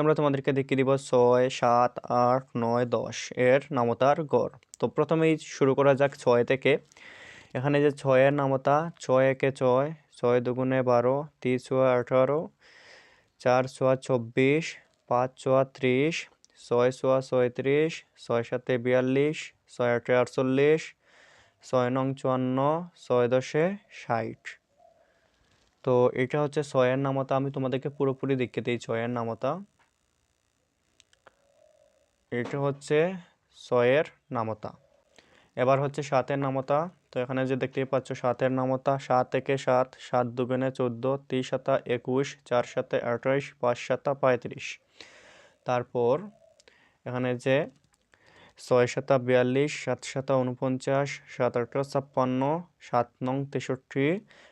আমরা তোমাদেরকে দেখিয়ে দিব ছয়, সাত, আট, নয়, দশ এর নামতার গড়। তো প্রথমেই শুরু করা যাক ছয় থেকে। এখানে যে ছয়ের নামতা, ছয় একে ছয় ছয় দুগুণে বারো, তিন ছয় আঠারো, চার ছয় চব্বিশ, পাঁচ ছয় ত্রিশ, ছয় ছয় ছয়ত্রিশ, ছয় সাতে বিয়াল্লিশ, ছয় আটে আটচল্লিশ, ছয় নং চুয়ান্ন, ছয় দশে ষাট। তো এটা হচ্ছে ছয়ের নামতা, আমি তোমাদেরকে পুরোপুরি দেখিয়ে দিই ছয়ের নামতা। এটা হচ্ছে ছয়ের নামতা। এবার হচ্ছে সাতের নামতা। তো এখানে যে দেখতেই পাচ্ছ, সাতের নামতা, সাত থেকে সাত সাত দুগুণে চোদ্দ, তিন সাতা একুশ, চার সাতে আঠাইশ পাঁচ সাতা পঁয়ত্রিশ। তারপর এখানে যে ছয় সাতা বিয়াল্লিশ, সাত সাতা উনপঞ্চাশ, সাত আটটা ছাপ্পান্ন, সাত নং তেষট্টি,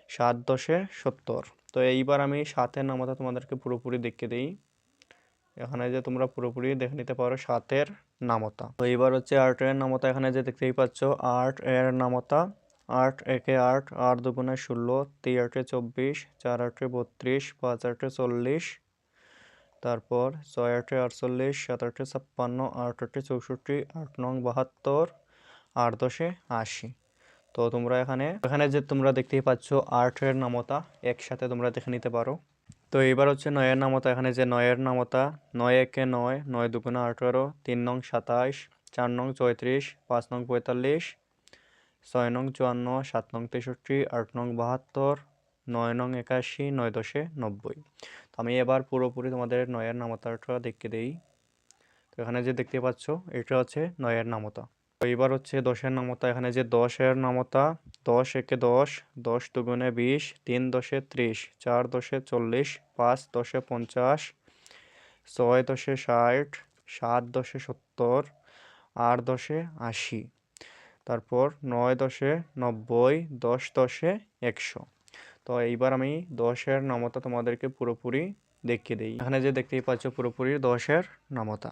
সাত দশে সত্তর। তো এইবার আমি সাতের নামতা তোমাদেরকে পুরোপুরি দেখিয়ে দিই। এখানে যে তোমরা পুরোপুরি দেখে নিতে পারো সাতের নামতা। তো এইবার হচ্ছে আটের নামতা এখানে যে দেখতেই পাচ্ছ, আট এর নামতা, আট একে আট আট দুগুণে ষোলো, তিন আটে চব্বিশ, চার আটে বত্রিশ, পাঁচ আটে চল্লিশ, তারপর ছয় আটে আটচল্লিশ, সাত আটে ছাপ্পান্ন, আট আটে চৌষট্টি, আট নং বাহাত্তর, আট দশে আশি। তো তোমরা এখানে এখানে যে তোমরা দেখতেই পাচ্ছ আটের নামতা, একসাথে তোমরা দেখে নিতে পারো। তো এবার হচ্ছে নয়ের নামতা, এখানে যে নয়ের নামতা, নয় একে নয় নয় দুগুণে আঠারো, তিন নং সাতাশ চার নং চৌত্রিশ, পাঁচ নং পঁয়তাল্লিশ, ছয় নং চুয়ান্ন, সাত নং তেষট্টি, আট নং বাহাত্তর, নয় নং একাশি, নয় দশে নব্বই। তো আমি এবার পুরোপুরি তোমাদের নয়ের নামতাটা দেখতে দেই। তো এখানে যে দেখতে পাচ্ছ, এটা হচ্ছে নয়ের নামতা। তো এবার হচ্ছে দশের নামতা, এখানে যে দশের নামতা দশ একে দশ দশ দুগুণে বিশ, তিন দশে ত্রিশ, চার দশে চল্লিশ, পাঁচ দশে পঞ্চাশ, ছয় দশে ষাট, সাত দশে সত্তর, আট দশে আশি, তারপর নয় দশে নব্বই, দশ দশে একশো। তো এইবার আমি দশের নামতা তোমাদেরকে পুরোপুরি দেখিয়ে দিই। এখানে যে দেখতেই পাচ্ছ পুরোপুরি দশের নামতা।